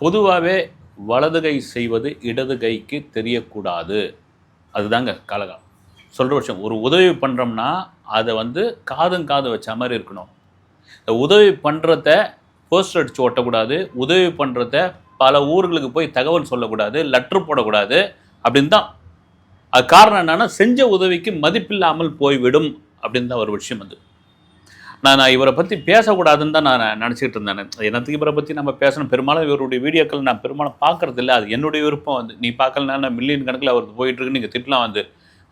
பொதுவாகவே வலது கை செய்வது இடது கைக்கு தெரியக்கூடாது. அதுதாங்க கலகம் சொல்கிற விஷயம் ஒரு உதவி பண்ணுறோம்னா அதை வந்து காதும் காது வச்ச மாதிரி இருக்கணும். இந்த உதவி பண்ணுறத போஸ்டர் அடித்து ஓட்டக்கூடாது. உதவி பண்ணுறத பல ஊர்களுக்கு போய் தகவல் சொல்லக்கூடாது லெட்ரு போடக்கூடாது அப்படின்னு தான். அது காரணம் என்னன்னா செஞ்ச உதவிக்கு மதிப்பில்லாமல் போய்விடும் அப்படின்னு தான் ஒரு விஷயம் அது நான் இவரை பற்றி பேசக்கூடாதுன்னு தான் நான் நினச்சிக்கிட்டு இருந்தேன். என்னத்துக்கு இவரை பற்றி நம்ம பேசணும்? பெரும்பாலும் இவருடைய வீடியோக்கள் நான் பெரும்பாலும் பார்க்கறது இல்லை அது என்னுடைய விருப்பம். வந்து நீ பார்க்கலனா மில்லியன் கணக்கில் அவர் போயிட்டுருக்கு நீங்கள் திட்டலாம் வந்து.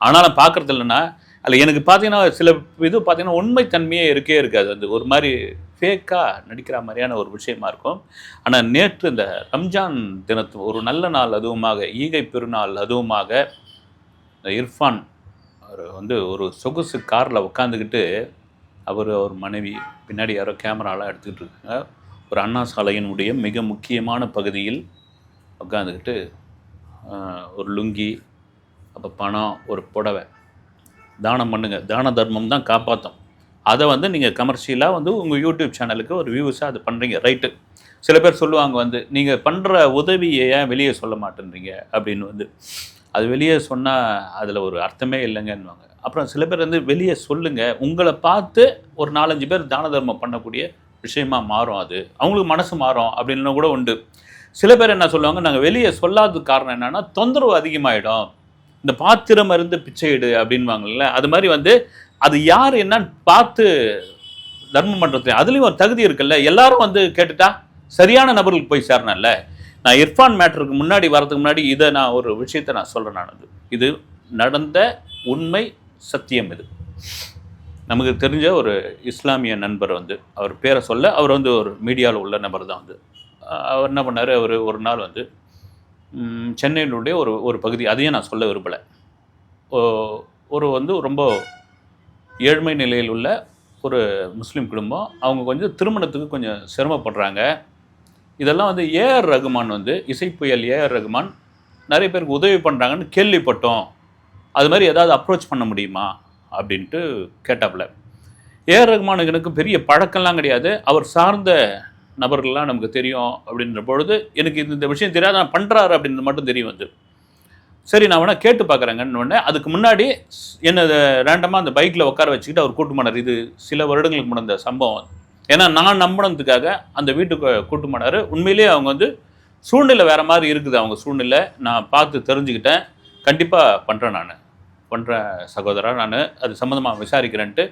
ஆனாலும் பார்க்கறது இல்லைன்னா அதில் எனக்கு பார்த்தீங்கன்னா சில இது பார்த்தீங்கன்னா உண்மைத்தன்மையே இருக்கே இருக்காது. வந்து ஒரு மாதிரி ஃபேக்காக நடிக்கிற மாதிரியான ஒரு விஷயமா இருக்கும். ஆனால் நேற்று இந்த ரம்ஜான் தினத்து ஒரு நல்ல நாள் அதுவுமாக ஈகை பெருநாள் அதுவுமாக இந்த இர்ஃபான் அவர் வந்து ஒரு சொகுசு காரில் உட்காந்துக்கிட்டு அவர் அவர் மனைவி பின்னாடி யாரோ கேமராலாம் எடுத்துக்கிட்டு இருக்காங்க. ஒரு அண்ணா சாலையினுடைய மிக முக்கியமான பகுதியில் உட்காந்துக்கிட்டு ஒரு லுங்கி அப்போ பணம் ஒரு புடவை. தானம் பண்ணுங்கள் தான தர்மம் தான் காப்பாற்றும் அதை வந்து நீங்கள் கமர்ஷியலாக வந்து உங்கள் யூடியூப் சேனலுக்கு ஒரு வியூஸாக அது பண்ணுறீங்க ரைட்டு சில பேர் சொல்லுவாங்க வந்து நீங்கள் பண்ணுற உதவியை ஏன் வெளியே சொல்ல மாட்டேன்றீங்க? அப்படின்னு வந்து அது வெளியே சொன்னால் அதில் ஒரு அர்த்தமே இல்லைங்கன்னுவாங்க. அப்புறம் சில பேர் வந்து வெளியே சொல்லுங்கள் உங்களை பார்த்து ஒரு நாலஞ்சு பேர் தான தர்மம் பண்ணக்கூடிய விஷயமா மாறும் அது. அவங்களுக்கு மனசு மாறும் அப்படின்னு கூட உண்டு. சில பேர் என்ன சொல்லுவாங்க நாங்கள் வெளியே சொல்லாதது காரணம் என்னன்னா தொந்தரவு அதிகமாயிடும். இந்த பாத்திரம் இருந்து பிச்சையிடு அப்படின்வாங்கல்ல அது மாதிரி வந்து அது யார் என்னன்னு பார்த்து தர்மம் பண்ணுறது அதுலேயும் ஒரு தகுதி இருக்குல்ல. எல்லாரும் வந்து கேட்டுட்டா சரியான நபர்களுக்கு போய் சேரணும்ல. நான் இர்ஃபான் மேட்டருக்கு முன்னாடி வரதுக்கு முன்னாடி இதை நான் ஒரு விஷயத்தை நான் சொல்கிறேன் நான் அது இது நடந்த உண்மை சத்தியம் இது. நமக்கு தெரிஞ்ச ஒரு இஸ்லாமிய நண்பர் வந்து அவர் பேரை சொல்ல அவர் வந்து ஒரு மீடியாவில் உள்ள நபர் தான் வந்து. அவர் என்ன பண்ணார் அவர் ஒரு நாள் வந்து சென்னையிலுடைய சென்னையினுடைய ஒரு ஒரு பகுதி அதையும் நான் சொல்ல விரும்பலை. ஒரு வந்து ரொம்ப ஏழ்மை நிலையில் உள்ள ஒரு முஸ்லீம் குடும்பம் அவங்க கொஞ்சம் திருமணத்துக்கு கொஞ்சம் சிரமப்படுறாங்க. இதெல்லாம் வந்து ஏஆர் ரகுமான் வந்து இசை புயல் ஏஆர் ரகுமான் நிறைய பேருக்கு உதவி பண்ணுறாங்கன்னு கேள்விப்பட்டோம். அது மாதிரி ஏதாவது அப்ரோச் பண்ண முடியுமா? அப்படின்ட்டு கேட்டாப்புல. ஏஆர் ரகுமானுக்கு எனக்கு பெரிய பழக்கம்லாம் கிடையாது. அவர் சார்ந்த நபர்கள்லாம் நமக்கு தெரியும் அப்படின்ற பொழுது எனக்கு இந்த இந்த விஷயம் தெரியாது நான் பண்ணுறாரு அப்படின்றது மட்டும் தெரியும் வந்து சரி நான் வேணால் கேட்டு பார்க்குறேங்கன்னு உடனே அதுக்கு முன்னாடி என்ன ரேண்டமாக அந்த பைக்கில் உட்கார வச்சுக்கிட்டு அவர் கூட்டு போனார். இது சில வருடங்களுக்கு முன்னே சம்பவம். ஏன்னா நான் நம்பினதுக்காக அந்த வீட்டுக்கு கூட்டு போனார். உண்மையிலேயே அவங்க வந்து சூழ்நிலை வேறு மாதிரி இருக்குது. அவங்க சூழ்நிலை நான் பார்த்து தெரிஞ்சுக்கிட்டேன். கண்டிப்பாக பண்ணுறேன் நான். பண்ணுறேன் சகோதரா நான் அது சம்மந்தமாக விசாரிக்கிறேன்ட்டு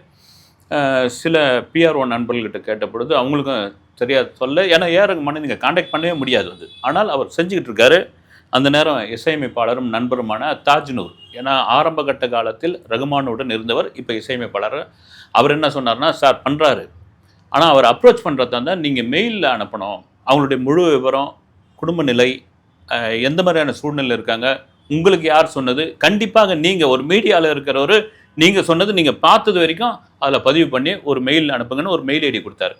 சில பிஆர்ஓ நண்பர்கள்கிட்ட கேட்ட பொழுது அவங்களுக்கும் தெரியாது சொல்ல ஏன்னா ஏஆர் மண்ணை நீங்கள் காண்டாக்ட் பண்ணவே முடியாது அது. ஆனால் அவர் செஞ்சுக்கிட்டு இருக்காரு. அந்த நேரம் இசையமைப்பாளரும் நண்பருமான தாஜ்னூர். ஏன்னா ஆரம்ப கட்ட காலத்தில் ரகுமானுடன் இருந்தவர் இப்போ இசையமைப்பாளர். அவர் என்ன சொன்னார்னா சார் பண்ணுறாரு ஆனால் அவர் அப்ரோச் பண்ணுறதா இருந்தால் நீங்கள் மெயிலில் அனுப்பணும். அவங்களுடைய முழு விவரம் குடும்ப நிலை எந்த மாதிரியான சூழ்நிலை இருக்காங்க உங்களுக்கு யார் சொன்னது? கண்டிப்பாக நீங்கள் ஒரு மீடியாவில் இருக்கிறவர் நீங்கள் சொன்னது நீங்கள் பார்த்தது வரைக்கும் அதில் பதிவு பண்ணி ஒரு மெயில் அனுப்புங்கன்னு ஒரு மெயில் ஐடி கொடுத்தாரு.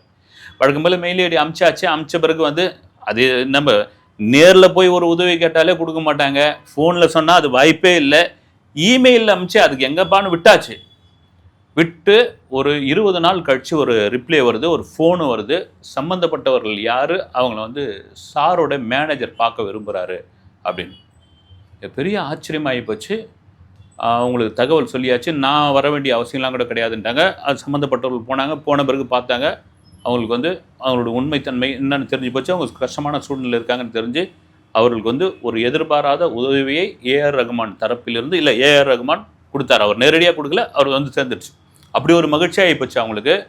வழக்கம் போல் மெயில் ஐடி அமிச்சாச்சு அமிச்ச பிறகு வந்து அது நம்ம நேரில் போய் ஒரு உதவி கேட்டாலே கொடுக்க மாட்டாங்க. ஃபோனில் சொன்னால் அது வாய்ப்பே இல்லை. இமெயிலில் அமிச்சு அதுக்கு எங்கப்பான்னு விட்டாச்சு. விட்டு ஒரு இருபது நாள் கழித்து ஒரு ரிப்ளை வருது ஒரு ஃபோனு வருது. சம்மந்தப்பட்டவர்கள் யார்? அவங்கள வந்து சாரோட மேனேஜர் பார்க்க விரும்புகிறாரு அப்படின்னு. பெரிய ஆச்சரியமாகி போச்சு. அவங்களுக்கு தகவல் சொல்லியாச்சு. நான் வர வேண்டிய அவசியம்லாம் கூட கிடையாதுன்ட்டாங்க. அது சம்மந்தப்பட்டவர்கள் போனாங்க. போன பிறகு பார்த்தாங்க. அவங்களுக்கு வந்து அவங்களோட உண்மைத்தன்மை என்னென்னு தெரிஞ்சு போச்சு. அவங்க கஷ்டமான சூழ்நிலை இருக்காங்கன்னு தெரிஞ்சு அவர்களுக்கு வந்து ஒரு எதிர்பாராத உதவியை ஏஆர் ரகுமான் தரப்பிலிருந்து இல்லை ஏஆர் ரகுமான் கொடுத்தாரு. அவர் நேரடியாக கொடுக்கல. அவர் வந்து சேர்ந்துருச்சு. அப்படி ஒரு மகிழ்ச்சியாகி போச்சு அவங்களுக்கு.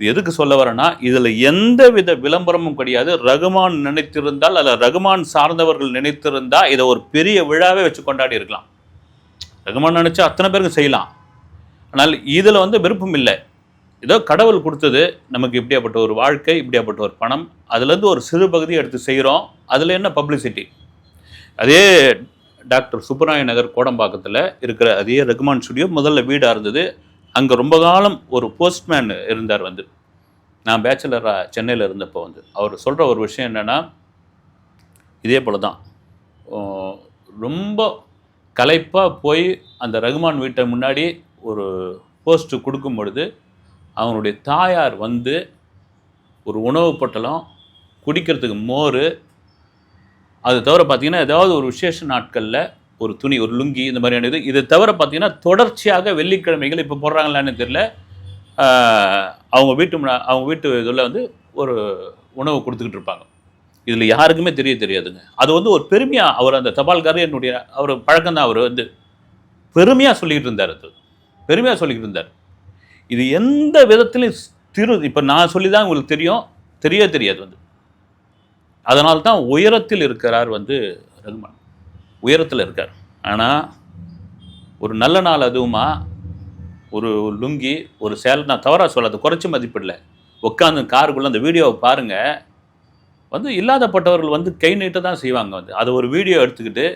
எதுக்கு சொல்ல வரேன்னா இதில் எந்த வித விளம்பரமும் கிடையாது. ரகுமான் நினைத்திருந்தால் அல்ல ரகுமான் சார்ந்தவர்கள் நினைத்திருந்தால் இதை ஒரு பெரிய விழாவே வச்சு கொண்டாடி இருக்கலாம். ரகுமான் நினைச்சா அத்தனை பேருக்கு செய்யலாம். ஆனால் இதில் வந்து விருப்பம் இல்லை. ஏதோ கடவுள் கொடுத்தது நமக்கு இப்படியாப்பட்ட ஒரு வாழ்க்கை இப்படியாப்பட்ட ஒரு பணம் அதுலேருந்து ஒரு சிறு பகுதி எடுத்து செய்கிறோம் அதில் என்ன பப்ளிசிட்டி? அதே டாக்டர் சுப்பராய நகர் கோடம்பாக்கத்தில் இருக்கிற அதே ரகுமான் ஸ்டுடியோ முதல்ல வீடாக இருந்தது. அங்கே ரொம்ப காலம் ஒரு போஸ்ட்மேன் இருந்தார் வந்து. நான் பேச்சுலராக சென்னையில் இருந்தப்போ வந்து. அவர் சொல்கிற ஒரு விஷயம் என்னென்னா இதே போல தான் ரொம்ப களைப்பாக போய் அந்த ரகுமான் வீட்டை முன்னாடி ஒரு போஸ்ட்டு கொடுக்கும் பொழுது அவனுடைய தாயார் வந்து ஒரு உணவு பொட்டலம் குடிக்கிறதுக்கு மோர் அது தவிர பார்த்திங்கன்னா ஏதாவது ஒரு விசேஷ நாட்களில் ஒரு துணி ஒரு லுங்கி இந்த மாதிரியான இது. இது தவிர பார்த்தீங்கன்னா தொடர்ச்சியாக வெள்ளிக்கிழமைகள் இப்போ போடுறாங்களான்னு தெரியல. அவங்க வீட்டு முன்னா- அவங்க வீட்டு இதில் வந்து ஒரு உணவு கொடுத்துக்கிட்டு இருப்பாங்க. இதில் யாருக்குமே தெரிய தெரியாதுங்க. அது வந்து ஒரு பெருமையாக அவர் அந்த தபால்காரர் என்னுடைய அவர் பழக்கம் தான் அவர் வந்து பெருமையாக சொல்லிக்கிட்டு இருந்தார் அது. பெருமையாக சொல்லிக்கிட்டு இருந்தார். இது எந்த விதத்துலையும் திரு இப்போ நான் சொல்லி தான் உங்களுக்கு தெரியும். தெரிய தெரியாது வந்து. அதனால்தான் உயரத்தில் இருக்கிறார் வந்து ரகுமான். உயரத்தில் இருக்கார். ஆனால் ஒரு நல்ல நாள் அதுவுமா ஒரு லுங்கி ஒரு சேலை நான் தவறாக சொல்லாத குறைச்சி மதிப்பிடல. உட்காந்து காருக்குள்ளே அந்த வீடியோவை பாருங்கள் வந்து இல்லாதப்பட்டவர்கள் வந்து கை நீட்டு தான் செய்வாங்க வந்து. அதை ஒரு வீடியோ எடுத்துக்கிட்டு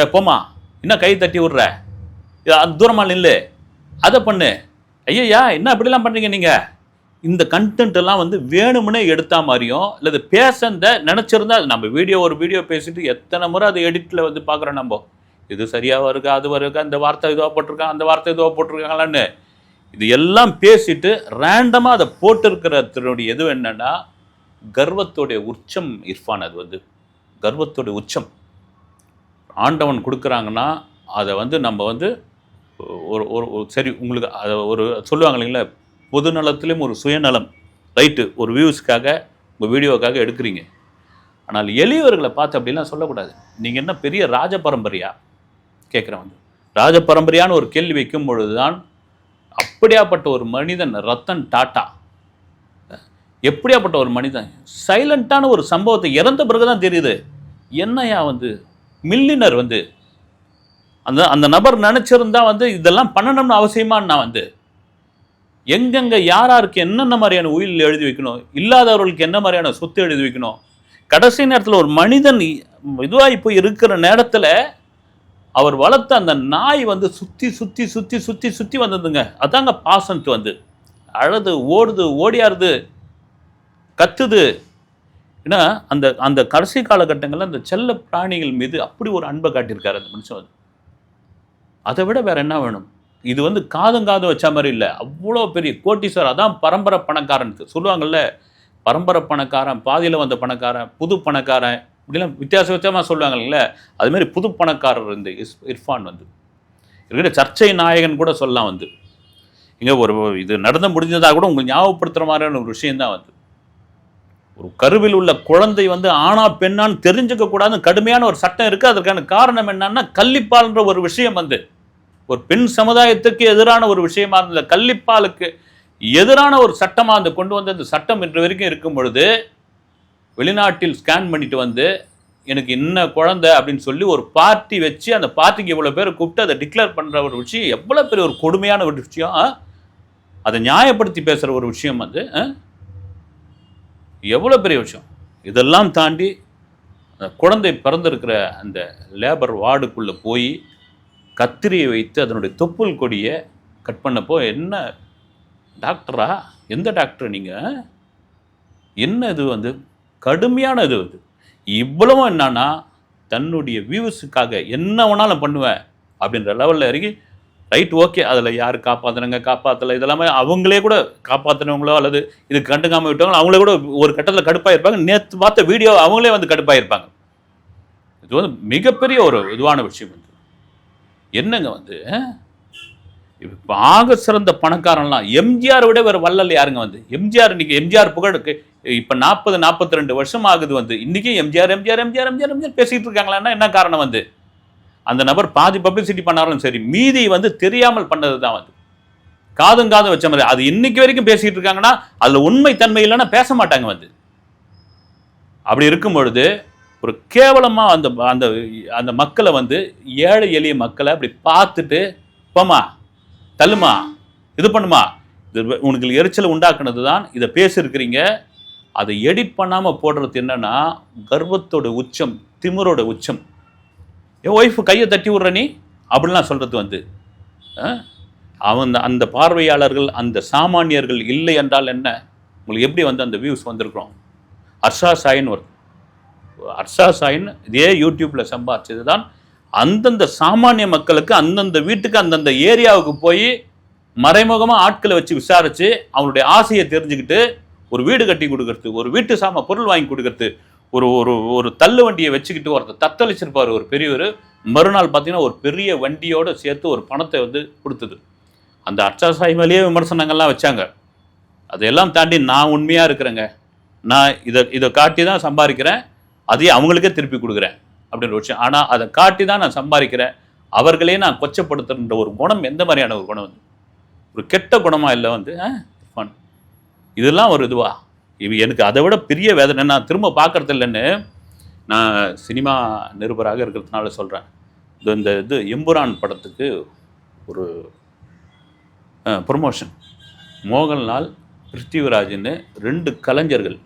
ஏ போமா என்ன கை தட்டி விட்ற? அது தூரமாக நில்லு. அதை பண்ணு. ஐயையா என்ன இப்படிலாம் பண்ணுறீங்க நீங்கள் இந்த கண்டென்ட் எல்லாம் வந்து வேணும்னே எடுத்தா மாதிரியும் இல்லை பேசந்த நினச்சிருந்தா அது நம்ம வீடியோ ஒரு வீடியோ பேசிட்டு எத்தனை முறை அது எடிட்டில் வந்து பார்க்குறோம் நம்ம? இது சரியாக இருக்கா அது இருக்கா இந்த வார்த்தை இதுவாக போட்டிருக்கான் அந்த வார்த்தை இதுவாக போட்டிருக்காங்களான்னு. இது எல்லாம் பேசிட்டு ரேண்டமாக அதை போட்டிருக்கிறதுனுடைய எது என்னன்னா கர்வத்தோடைய உச்சம் இர்ஃபான் அது வந்து. கர்வத்தோடைய உச்சம். ஆண்டவன் கொடுக்குறாங்கன்னா அதை வந்து நம்ம வந்து ஒரு ஒரு ஒரு சரி உங்களுக்கு அதை ஒரு சொல்லுவாங்க இல்லைங்களா பொது நலத்திலும் ஒரு சுயநலம். ரைட்டு ஒரு வியூஸ்க்காக உங்கள் வீடியோக்காக எடுக்கிறீங்க. ஆனால் எளியவர்களை பார்த்து அப்படிலாம் சொல்லக்கூடாது. நீங்கள் என்ன பெரிய ராஜ பரம்பரையா கேட்குறேன் வந்து ராஜ பரம்பரையான ஒரு கேள்வி வைக்கும் பொழுது தான் அப்படியாப்பட்ட ஒரு மனிதன் ரத்தன் டாட்டா. எப்படியாப்பட்ட ஒரு மனிதன்? சைலண்டான ஒரு சம்பவத்தை இறந்த பிறகு தான் தெரியுது. என்னையா வந்து? மில்லினர் வந்து. அந்த அந்த நபர் நினச்சிருந்தா வந்து இதெல்லாம் பண்ணணும்னு அவசியமான்னு நான் வந்து எங்கெங்க யாராருக்கு என்னென்ன மாதிரியான உயில் எழுதி வைக்கணும் இல்லாதவர்களுக்கு என்ன மாதிரியான சொத்து எழுதி வைக்கணும்? கடைசி நேரத்தில் ஒரு மனிதன் இதுவாகி போய் இருக்கிற நேரத்தில் அவர் வளர்த்த அந்த நாய் வந்து சுற்றி சுற்றி சுற்றி சுற்றி சுற்றி வந்ததுங்க. அதாங்க பாசன்ட் வந்து. அழுது ஓடுது ஓடியாருது கத்துது. ஏன்னா அந்த அந்த கடைசி காலகட்டங்களில் அந்த செல்ல பிராணிகள் மீது அப்படி ஒரு அன்பை காட்டியிருக்காரு அந்த மனுஷன் அதை விட வேற என்ன வேணும்? இது வந்து காதும் காதும் வச்ச மாதிரி இல்லை. அவ்வளோ பெரிய கோட்டீஸ்வரர் அதான் பரம்பரை பணக்காரனுக்கு சொல்லுவாங்கல்ல பரம்பரை பணக்காரன் பாதியில் வந்த பணக்காரன் புது பணக்காரன் இப்படிலாம் வித்தியாச வித்தியாசமாக சொல்லுவாங்கல்ல. அதுமாரி புது பணக்காரர் இந்த இஸ் இர்ஃபான் வந்து. இருக்கிற சர்ச்சை நாயகன் கூட சொல்லலாம் வந்து. இங்கே ஒரு இது நடந்து முடிஞ்சதா கூட உங்களுக்கு ஞாபகப்படுத்துகிற மாதிரியான ஒரு விஷயம்தான் வந்து. ஒரு கருவில் உள்ள குழந்தை வந்து ஆணா பெண்ணான்னு தெரிஞ்சுக்க கூடாதுன்னு கடுமையான ஒரு சட்டம் இருக்குது அதற்கான காரணம் என்னன்னா கள்ளிப்பால்ன்ற ஒரு விஷயம் வந்து. ஒரு பெண் சமுதாயத்துக்கு எதிரான ஒரு விஷயமா இருந்த கள்ளிப்பாலுக்கு எதிரான ஒரு சட்டமாக அந்த கொண்டு வந்த அந்த சட்டம் இன்று வரைக்கும் இருக்கும் பொழுது வெளிநாட்டில் ஸ்கேன் பண்ணிட்டு வந்து எனக்கு என்ன குழந்தை அப்படின்னு சொல்லி ஒரு பார்ட்டி வச்சு அந்த பார்ட்டிக்கு இவ்வளோ பேர் கூப்பிட்டு அதை டிக்ளேர் பண்ணுற ஒரு விஷயம் எவ்வளோ பெரிய ஒரு கொடுமையான ஒரு விஷயம் அதை நியாயப்படுத்தி பேசுகிற ஒரு விஷயம் வந்து ஆ? எவ்வளோ பெரிய விஷயம். இதெல்லாம் தாண்டி அந்த குழந்தை பிறந்திருக்கிற அந்த லேபர் வார்டுக்குள்ளே போய் கத்திரியை வைத்து அதனுடைய தொப்புள் கொடியை கட் பண்ணப்போ என்ன டாக்டரா? எந்த டாக்டர் நீங்கள் என்ன இது வந்து? கடுமையான இது வந்து. இவ்வளவும் என்னன்னா தன்னுடைய வியூஸுக்காக என்ன வேணாலும் பண்ணுவேன் அப்படின்ற லெவலில் இறங்கி ரைட் ஓகே அதில் யார் காப்பாற்றுனாங்க காப்பாற்றலை இதெல்லாமே அவங்களே கூட காப்பாற்றினவங்களோ அல்லது இது கண்டுக்காமல் விட்டவங்களோ அவங்களே கூட ஒரு கட்டத்தில் கடுப்பாயிருப்பாங்க. நேற்று பார்த்த வீடியோ அவங்களே வந்து கடுப்பாயிருப்பாங்க. இது வந்து மிகப்பெரிய ஒரு இதுவான விஷயம் வந்து. என்னங்க வந்து? இப்போ ஆக சிறந்த பணக்காரன்லாம் எம்ஜிஆர் விட வேறு வள்ளல் யாருங்க வந்து? எம்ஜிஆர் இன்னைக்கு எம்ஜிஆர் புகழுக்கு இப்போ நாற்பது நாற்பத்தி ரெண்டு வருஷம் ஆகுது வந்து. இன்றைக்கும் எம்ஜிஆர் எம்ஜிஆர் எம்ஜிஆர் எம்ஜிஆர் எம்ஜிஆர் பேசிகிட்டு இருக்காங்களான்னா என்ன காரணம் வந்து? அந்த நபர் பாதி பப்ளிசிட்டி பண்ணாலும் சரி மீதி வந்து தெரியாமல் பண்ணது தான் வந்து. காதும் காதும் வச்ச மாதிரி. அது இன்னைக்கு வரைக்கும் பேசிட்டு இருக்காங்கன்னா அதில் உண்மை தன்மை இல்லைன்னா பேச மாட்டாங்க வந்து. அப்படி இருக்கும் பொழுது ஒரு கேவலமாக அந்த அந்த அந்த மக்களை வந்து ஏழை எளிய மக்களை அப்படி பார்த்துட்டு போமா தள்ளுமா இது பண்ணுமா இது உனக்கு எரிச்சலை உண்டாக்குனது தான் இதை பேசியிருக்கிறீங்க. அதை எடிட் பண்ணாமல் போடுறது என்னன்னா கர்வத்தோட உச்சம் திமிரோட உச்சம். என் ஒய்ஃபு கையை தட்டி விட்ற நீ? அப்படிலாம் சொல்கிறது வந்து. ஆ? அவன் அந்த பார்வையாளர்கள் அந்த சாமானியர்கள் இல்லை என்றால் என்ன? உங்களுக்கு எப்படி வந்து அந்த வியூஸ் வந்திருக்கிறோம்? அர்ஷா சாயின் ஒரு அர்ஷா சாயின் இதே யூடியூப்பில் சம்பாதிச்சது தான் அந்தந்த சாமானிய மக்களுக்கு அந்தந்த வீட்டுக்கு அந்தந்த ஏரியாவுக்கு போய் மறைமுகமாக ஆட்களை வச்சு விசாரித்து அவனுடைய ஆசையை தெரிஞ்சுக்கிட்டு ஒரு வீடு கட்டி கொடுக்கறது ஒரு வீட்டு சாம பொருள் வாங்கி கொடுக்கறது ஒரு ஒரு ஒரு தள்ளு வண்டியை வச்சுக்கிட்டு ஒருத்தர் தத்தளிச்சிருப்பார் ஒரு பெரியவர். மறுநாள் பார்த்தீங்கன்னா ஒரு பெரிய வண்டியோடு சேர்த்து ஒரு பணத்தை வந்து கொடுத்தது. அந்த அச்சாசாய் மேலேயே விமர்சனங்கள்லாம் வச்சாங்க. அதையெல்லாம் தாண்டி நான் உண்மையாக இருக்கிறேங்க. நான் இதை இதை காட்டி தான் சம்பாதிக்கிறேன். அதையே அவங்களுக்கே திருப்பி கொடுக்குறேன் அப்படின்ற விஷயம். ஆனால் அதை காட்டி தான் நான் சம்பாதிக்கிறேன். அவர்களே நான் கொச்சப்படுத்துகின்ற ஒரு குணம் எந்த மாதிரியான ஒரு குணம் வந்து? ஒரு கெட்ட குணமா இல்லை வந்து ஃபன் இதெல்லாம் ஒரு இதுவா? இது எனக்கு அதை விட பெரிய வேதனை. நான் திரும்ப பார்க்கறது இல்லைன்னு நான் சினிமா நிருபராக இருக்கிறதுனால சொல்கிறேன் இது இந்த இது எம்புரான் படத்துக்கு ஒரு ப்ரொமோஷன் மோகன்லால் பிருத்திவிராஜ்னு ரெண்டு கலைஞர்கள்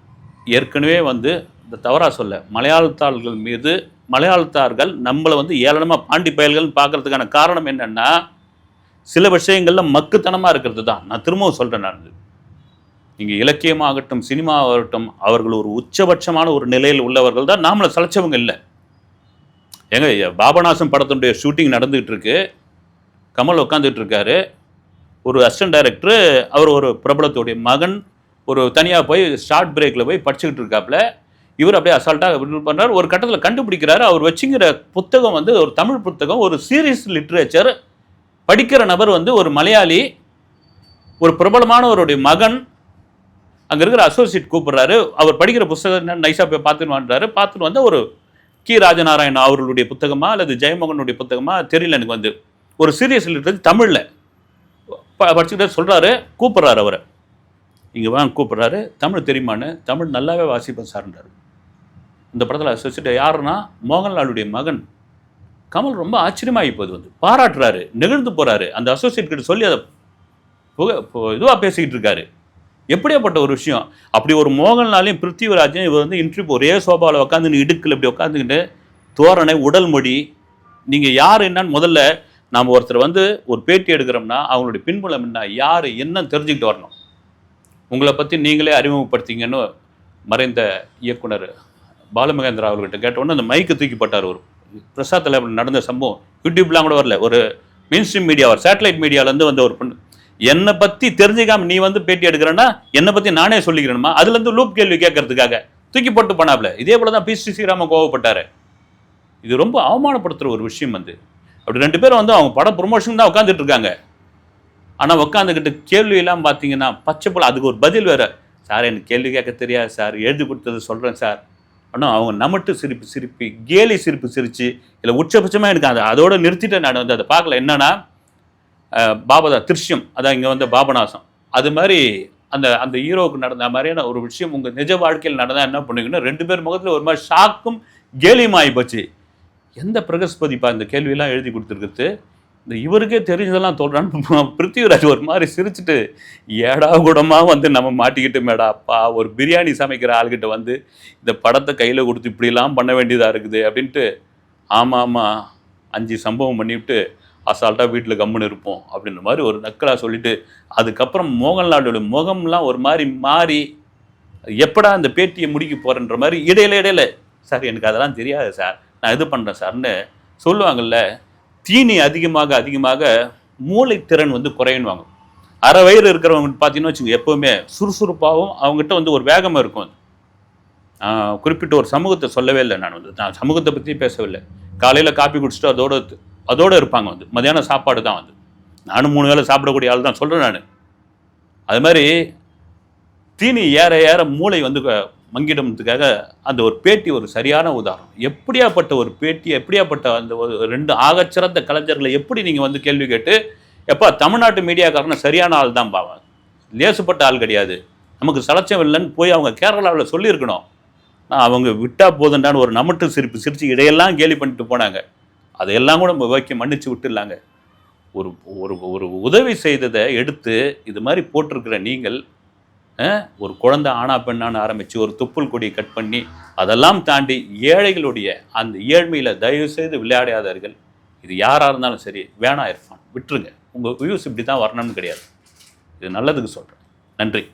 ஏற்கனவே வந்து இந்த தவறாக சொல்ல மலையாளத்தாள்கள் மீது மலையாளத்தார்கள் நம்மளை வந்து ஏளனமாக பாண்டி பயல்கள்னு பார்க்குறதுக்கான காரணம் என்னென்னா சில விஷயங்களில் மக்குத்தனமாக இருக்கிறது தான். நான் திரும்பவும் சொல்கிறேன் நான் இங்கே இலக்கியமாகட்டும் சினிமாவாகட்டும் அவர்கள் ஒரு உச்சபட்சமான ஒரு நிலையில் உள்ளவர்கள் தான். நாமளை சளைச்சவங்க இல்லை. ஏங்க பாபநாசம் படத்தினுடைய ஷூட்டிங் நடந்துகிட்டு இருக்கு கமல் உட்காந்துட்டு இருக்காரு ஒரு அசிஸ்டன்ட் டைரக்டர் அவர் ஒரு பிரபலத்துடைய மகன் ஒரு தனியாக போய் ஷார்ட் பிரேக்கில் போய் படிச்சுக்கிட்டு இருக்காப்புல இவர் அப்படியே அசால்ட்டாக பண்ணுறாரு ஒரு கட்டத்தில் கண்டுபிடிக்கிறாரு. அவர் வச்சுங்கிற புத்தகம் வந்து ஒரு தமிழ் புத்தகம் ஒரு சீரியஸ் லிட்ரேச்சர் படிக்கிற நபர் வந்து ஒரு மலையாளி ஒரு பிரபலமானவருடைய மகன். அங்கே இருக்கிற அசோசியேட் கூப்பிடுறாரு. அவர் படிக்கிற புத்தகம் நைஸாக போய் பார்த்துன்னு வந்துறாரு பார்த்துட்டு வந்து ஒரு கி. ராஜநாராயணன் அவர்களுடைய புத்தகமா அல்லது ஜெயமோகனுடைய புத்தகமா தெரியல எனக்கு வந்து. ஒரு சீரியஸ் லிட்ரேச்சர் தமிழில். படிச்சுக்கிட்டே சொல்கிறாரு கூப்பிட்றாரு அவரை. இங்கே வாங்க கூப்பிட்றாரு. தமிழ் தெரியுமான்னு? தமிழ் நல்லாவே வாசிப்பேன் சார்ன்றாரு. இந்த படத்தில் அசோசியேட் யாருன்னா மோகன்லாலுடைய மகன். கமல் ரொம்ப ஆச்சரியமாகி போகுது வந்து. பாராட்டுறாரு நெகிழ்ந்து போகிறாரு அந்த அசோசியேட் கிட்ட சொல்லி அதை புக இதுவாக பேசிக்கிட்டு இருக்காரு. எப்படியாப்பட்ட ஒரு விஷயம்? அப்படி ஒரு மோகன்லாலையும் பிருத்திவிராஜையும் இவர் வந்து இன்ட்ரிப் ஒரே சோபாவில் உட்காந்து இடுக்கில் இப்படி உட்காந்துக்கிட்டு தோரணை உடல் மொழி நீங்கள் யார் என்னன்னு முதல்ல நாம் ஒருத்தர் வந்து ஒரு பேட்டி எடுக்கிறோம்னா அவங்களுடைய பின்புலம் என்ன யார் என்னன்னு தெரிஞ்சுக்கிட்டு வரணும். உங்களை பற்றி நீங்களே அறிமுகப்படுத்திங்கன்னு மறைந்த இயக்குனர் பாலமகேந்திரா அவர்கிட்ட கேட்டோன்னே அந்த மைக்கு தூக்கிப்பட்டார் ஒரு பிரசாத்தில் நடந்த சம்பவம். யூடியூப்லாம் கூட வரல. ஒரு மெயின் ஸ்ட்ரீம் மீடியா ஒரு சேட்டலைட் மீடியாவிலேருந்து வந்த ஒரு பொண்ணு. என்னை பற்றி தெரிஞ்சுக்காம நீ வந்து பேட்டி எடுக்கிறேன்னா என்னை பற்றி நானே சொல்லிக்கிறேனுமா? அதுலேருந்து லூப் கேள்வி கேட்கறதுக்காக. தூக்கி போட்டு போனாப்ல. இதே போல தான் பி சி ஸ்ரீராம கோவப்பட்டார். இது ரொம்ப அவமானப்படுத்துகிற ஒரு விஷயம் வந்து. அப்படி ரெண்டு பேரும் வந்து அவங்க படம் ப்ரொமோஷன் தான் உட்காந்துட்டு இருக்காங்க. ஆனால் உட்காந்துக்கிட்டு கேள்வியெல்லாம் பார்த்தீங்கன்னா பச்சை போல அதுக்கு ஒரு பதில் வேறு. சார் எனக்கு கேள்வி கேட்க தெரியாது சார். எழுதி கொடுத்தது சொல்கிறேன் சார். ஆனால் அவங்க நமட்டு சிரிப்பு சிரிப்பு கேலி சிரிப்பு சிரித்து இல்லை உச்சபட்சமாக எனக்கு அதை அதோட நிறுத்திட்டேன் நான் வந்து அதை பார்க்கல. என்னன்னா பாபதா திருஷ்யம். அதான் இங்கே வந்து பாபநாசம். அது மாதிரி அந்த அந்த ஹீரோவுக்கு நடந்த மாதிரியான ஒரு விஷயம் உங்கள் நிஜ வாழ்க்கையில் நடந்தால் என்ன பண்ணுவீங்கன்னா ரெண்டு பேர் முகத்தில் ஒரு மாதிரி ஷாக்கும் கேலியும் ஆகி போச்சு. எந்த பிரகஸ்பதிப்பா இந்த கேள்வியெல்லாம் எழுதி கொடுத்துருக்குறது? இந்த இவருக்கே தெரிஞ்சதெல்லாம் சொல்கிறான்னு பிருத்திவிராஜ் ஒரு மாதிரி சிரிச்சுட்டு ஏடா கூடமாக வந்து நம்ம மாட்டிக்கிட்டு மேடாப்பா ஒரு பிரியாணி சமைக்கிற ஆள்கிட்ட வந்து இந்த படத்தை கையில் கொடுத்து இப்படிலாம் பண்ண வேண்டியதாக இருக்குது அப்படின்ட்டு ஆமாம் ஆமாம் அஞ்சு சம்பவம் பண்ணிவிட்டு அசால்ட்டாக வீட்டில் கம்முன்னு இருப்போம் அப்படின்ற மாதிரி ஒரு நக்கலாக சொல்லிட்டு அதுக்கப்புறம் மோகன்லாலோட முகம்லாம் ஒரு மாதிரி மாறி எப்படா அந்த பேட்டியை முடிக்க போகிறேன்ற மாதிரி இடையில இடையில சார் எனக்கு அதெல்லாம் தெரியாது சார். நான் இது பண்ணுறேன் சார்னு சொல்லுவாங்கல்ல தீனி அதிகமாக அதிகமாக மூளைத்திறன் வந்து குறையணுவாங்க அரை வயிறு இருக்கிறவங்க பார்த்தீங்கன்னா வச்சுங்க எப்போவுமே சுறுசுறுப்பாகவும் அவங்ககிட்ட வந்து ஒரு வேகம் இருக்கும் அது. குறிப்பிட்ட ஒரு சமூகத்தை சொல்லவே இல்லை நான் வந்து. நான் சமூகத்தை பற்றி பேசவில்லை. காலையில் காப்பி குடிச்சிட்டு அதோட அதோடு இருப்பாங்க வந்து. மதியானம் சாப்பாடு தான் வந்து. நானும் மூணு வேளை சாப்பிடக்கூடிய ஆள் தான் சொல்கிறேன் நான். அது மாதிரி தீனி ஏற ஏற மூளை வந்து க- அந்த ஒரு பேட்டி ஒரு சரியான உதாரணம். எப்படியாப்பட்ட ஒரு பேட்டி எப்படியாப்பட்ட அந்த ஒரு ரெண்டு ஆகச்சிறந்த கலைஞர்களை எப்படி நீங்கள் வந்து கேள்வி கேட்டு எப்பா தமிழ்நாட்டு மீடியாக்காரன சரியான ஆள் தான் பாவன் லேசுப்பட்ட ஆள் கிடையாது. நமக்கு சலச்சம் இல்லைன்னு போய் அவங்க கேரளாவில் சொல்லியிருக்கணும். நான் அவங்க விட்டா போதுண்டான்னு ஒரு நமட்டு சிரிப்பு சிரித்து இடையெல்லாம் கேலி பண்ணிட்டு போனாங்க. அதையெல்லாம் கூட நம்ம வைக்க மன்னிச்சு விட்டுலாங்க ஒரு ஒரு ஒரு உதவி செய்ததை எடுத்து இது மாதிரி போட்டிருக்கிற நீங்கள் ஒரு குழந்தை ஆனா பெண்ணான்னு ஆரம்பித்து ஒரு துப்புல் கொடியை கட் பண்ணி அதெல்லாம் தாண்டி ஏழைகளுடைய அந்த ஏழ்மையில் தயவு செய்து விளையாடாதார்கள். இது யாராக இருந்தாலும் சரி வேணா இருப்பான் விட்டுருங்க. உங்கள் வியூஸ் இப்படி தான் வரணும்னு கிடையாது. இது நல்லதுக்கு சொல்கிறேன் நன்றி.